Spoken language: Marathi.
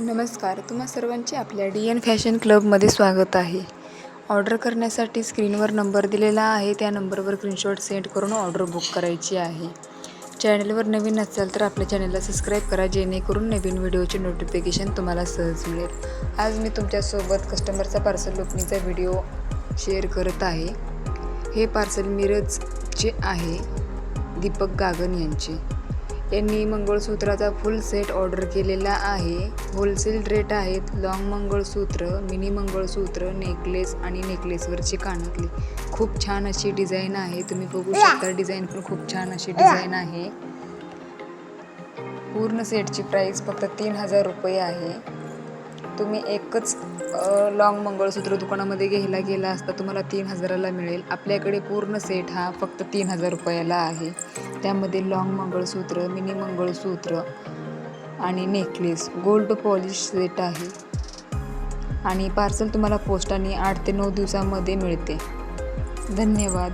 नमस्कार तुम्हा सर्वांचे आपल्या डी एन फॅशन क्लबमध्ये स्वागत आहे. ऑर्डर करण्यासाठी स्क्रीनवर नंबर दिलेला आहे त्या नंबरवर स्क्रीनशॉट सेंड करून ऑर्डर बुक करायची आहे. चॅनलवर नवीन असाल तर आपल्या चॅनलला सबस्क्राईब करा जेणेकरून नवीन व्हिडिओचे नोटिफिकेशन तुम्हाला सहज मिळेल. आज मी तुमच्यासोबत कस्टमरचा पार्सल ओपनिंगचा व्हिडिओ शेअर करत आहे. हे पार्सल मिरजचे आहे दीपक गागन यांचे. यांनी मंगळसूत्राचा फुल सेट ऑर्डर केलेला आहे. होलसेल रेट आहेत. Long mangalsutra mini mangalsutra necklace आणि नेकलेसवरची कानातली. खूप छान अशी डिझाईन आहे. तुम्ही बघू शकता डिझाईन पण खूप छान अशी डिझाईन आहे. पूर्ण सेटची प्राईस फक्त तीन हजार रुपये आहे. तुम्ही एकच लॉंग मंगळसूत्र दुकानामध्ये घ्यायला गेला असता तुम्हाला तीन हजाराला मिळेल. आपल्याकडे पूर्ण सेट हा फक्त तीन हजार रुपयाला आहे. त्यामध्ये लॉंग मंगळसूत्र मिनी मंगळसूत्र आणि नेकलेस गोल्ड पॉलिश सेट आहे. आणि पार्सल तुम्हाला पोस्टाने आठ ते नऊ दिवसामध्ये मिळते. धन्यवाद.